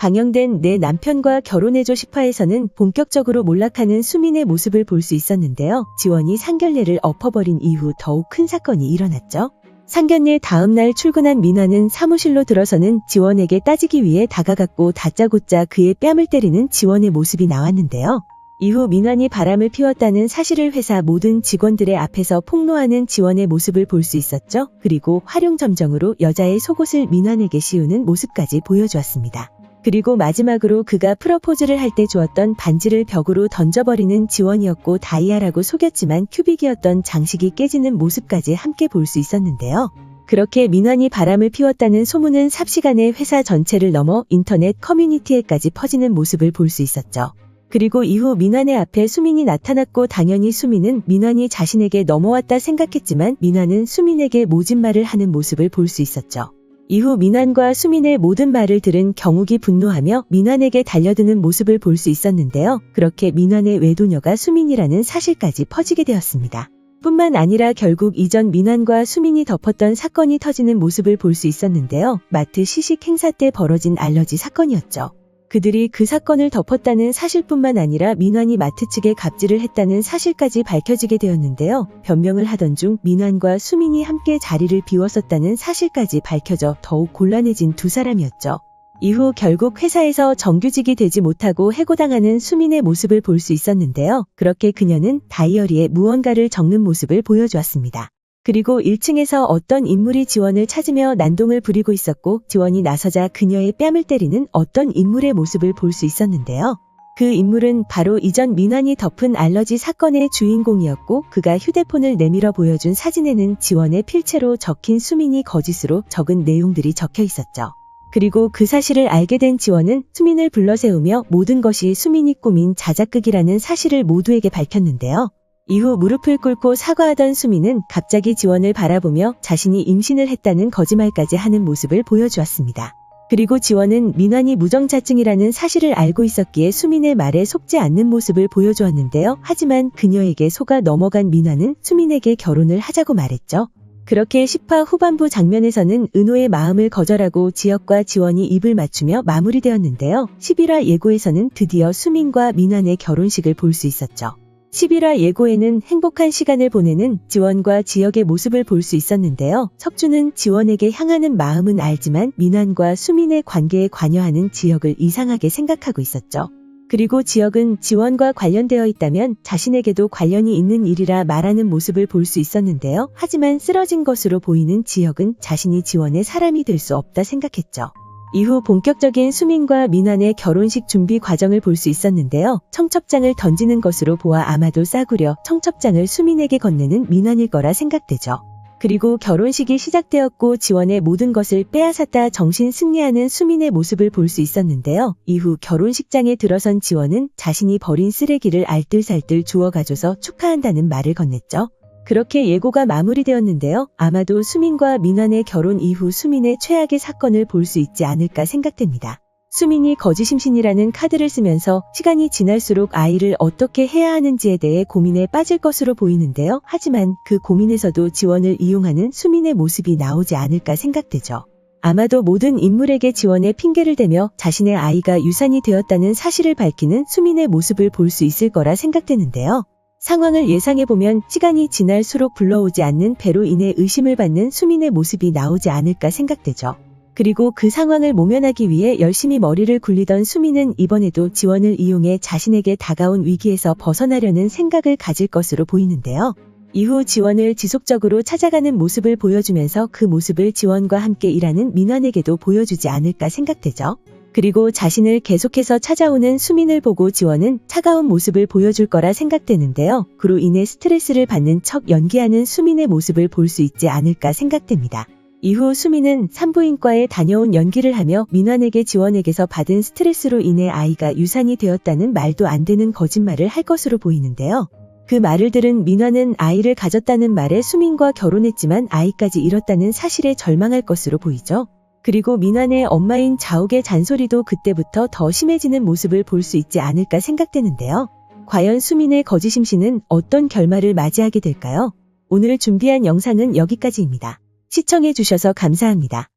방영된 내 남편과 결혼해줘 10화에서는 본격적으로 몰락하는 수민의 모습을 볼 수 있었는데요. 지원이 상견례를 엎어버린 이후 더욱 큰 사건이 일어났죠. 상견례 다음날 출근한 민화는 사무실로 들어서는 지원에게 따지기 위해 다가갔고 다짜고짜 그의 뺨을 때리는 지원의 모습이 나왔는데요. 이후 민환이 바람을 피웠다는 사실을 회사 모든 직원들의 앞에서 폭로하는 지원의 모습을 볼 수 있었죠. 그리고 활용점정으로 여자의 속옷을 민환에게 씌우는 모습까지 보여주었습니다. 그리고 마지막으로 그가 프러포즈를 할 때 주었던 반지를 벽으로 던져버리는 지원이었고 다이아라고 속였지만 큐빅이었던 장식이 깨지는 모습까지 함께 볼 수 있었는데요. 그렇게 민환이 바람을 피웠다는 소문은 삽시간에 회사 전체를 넘어 인터넷 커뮤니티에까지 퍼지는 모습을 볼 수 있었죠. 그리고 이후 민환의 앞에 수민이 나타났고 당연히 수민은 민환이 자신에게 넘어왔다 생각했지만 민환은 수민에게 모진 말을 하는 모습을 볼 수 있었죠. 이후 민환과 수민의 모든 말을 들은 경욱이 분노하며 민환에게 달려드는 모습을 볼 수 있었는데요. 그렇게 민환의 외도녀가 수민이라는 사실까지 퍼지게 되었습니다. 뿐만 아니라 결국 이전 민환과 수민이 덮었던 사건이 터지는 모습을 볼 수 있었는데요. 마트 시식 행사 때 벌어진 알러지 사건이었죠. 그들이 그 사건을 덮었다는 사실뿐만 아니라 민환이 마트 측에 갑질을 했다는 사실까지 밝혀지게 되었는데요. 변명을 하던 중 민환과 수민이 함께 자리를 비웠었다는 사실까지 밝혀져 더욱 곤란해진 두 사람이었죠. 이후 결국 회사에서 정규직이 되지 못하고 해고당하는 수민의 모습을 볼 수 있었는데요. 그렇게 그녀는 다이어리에 무언가를 적는 모습을 보여주었습니다. 그리고 1층에서 어떤 인물이 지원을 찾으며 난동을 부리고 있었고 지원이 나서자 그녀의 뺨을 때리는 어떤 인물의 모습을 볼 수 있었는데요. 그 인물은 바로 이전 민환이 덮은 알러지 사건의 주인공이었고 그가 휴대폰을 내밀어 보여준 사진에는 지원의 필체로 적힌 수민이 거짓으로 적은 내용들이 적혀 있었죠. 그리고 그 사실을 알게 된 지원은 수민을 불러세우며 모든 것이 수민이 꾸민 자작극이라는 사실을 모두에게 밝혔는데요. 이후 무릎을 꿇고 사과하던 수민은 갑자기 지원을 바라보며 자신이 임신을 했다는 거짓말까지 하는 모습을 보여주었습니다. 그리고 지원은 민환이 무정자증이라는 사실을 알고 있었기에 수민의 말에 속지 않는 모습을 보여주었는데요. 하지만 그녀에게 속아 넘어간 민환은 수민에게 결혼을 하자고 말했죠. 그렇게 10화 후반부 장면에서는 은호의 마음을 거절하고 지역과 지원이 입을 맞추며 마무리되었는데요. 11화 예고에서는 드디어 수민과 민환의 결혼식을 볼 수 있었죠. 11화 예고에는 행복한 시간을 보내는 지원과 지역의 모습을 볼 수 있었는데요. 석주는 지원에게 향하는 마음은 알지만 민환과 수민의 관계에 관여하는 지역을 이상하게 생각하고 있었죠. 그리고 지역은 지원과 관련되어 있다면 자신에게도 관련이 있는 일이라 말하는 모습을 볼 수 있었는데요. 하지만 쓰러진 것으로 보이는 지역은 자신이 지원의 사람이 될 수 없다 생각했죠. 이후 본격적인 수민과 민환의 결혼식 준비 과정을 볼 수 있었는데요. 청첩장을 던지는 것으로 보아 아마도 싸구려 청첩장을 수민에게 건네는 민환일 거라 생각되죠. 그리고 결혼식이 시작되었고 지원의 모든 것을 빼앗았다 정신 승리하는 수민의 모습을 볼 수 있었는데요. 이후 결혼식장에 들어선 지원은 자신이 버린 쓰레기를 알뜰살뜰 주워 가줘서 축하한다는 말을 건넸죠. 그렇게 예고가 마무리되었는데요. 아마도 수민과 민환의 결혼 이후 수민의 최악의 사건을 볼 수 있지 않을까 생각됩니다. 수민이 거지심신이라는 카드를 쓰면서 시간이 지날수록 아이를 어떻게 해야 하는지에 대해 고민에 빠질 것으로 보이는데요. 하지만 그 고민에서도 지원을 이용하는 수민의 모습이 나오지 않을까 생각되죠. 아마도 모든 인물에게 지원의 핑계를 대며 자신의 아이가 유산이 되었다는 사실을 밝히는 수민의 모습을 볼 수 있을 거라 생각되는데요. 상황을 예상해보면 시간이 지날수록 불러오지 않는 배로 인해 의심을 받는 수민의 모습이 나오지 않을까 생각되죠. 그리고 그 상황을 모면하기 위해 열심히 머리를 굴리던 수민은 이번에도 지원을 이용해 자신에게 다가온 위기에서 벗어나려는 생각을 가질 것으로 보이는데요. 이후 지원을 지속적으로 찾아가는 모습을 보여주면서 그 모습을 지원과 함께 일하는 민환에게도 보여주지 않을까 생각되죠. 그리고 자신을 계속해서 찾아오는 수민을 보고 지원은 차가운 모습을 보여줄 거라 생각되는데요. 그로 인해 스트레스를 받는 척 연기하는 수민의 모습을 볼 수 있지 않을까 생각됩니다. 이후 수민은 산부인과에 다녀온 연기를 하며 민환에게 지원에게서 받은 스트레스로 인해 아이가 유산이 되었다는 말도 안 되는 거짓말을 할 것으로 보이는데요. 그 말을 들은 민환은 아이를 가졌다는 말에 수민과 결혼했지만 아이까지 잃었다는 사실에 절망할 것으로 보이죠. 그리고 민환의 엄마인 자욱의 잔소리도 그때부터 더 심해지는 모습을 볼 수 있지 않을까 생각되는데요. 과연 수민의 거지심신은 어떤 결말을 맞이하게 될까요? 오늘 준비한 영상은 여기까지입니다. 시청해주셔서 감사합니다.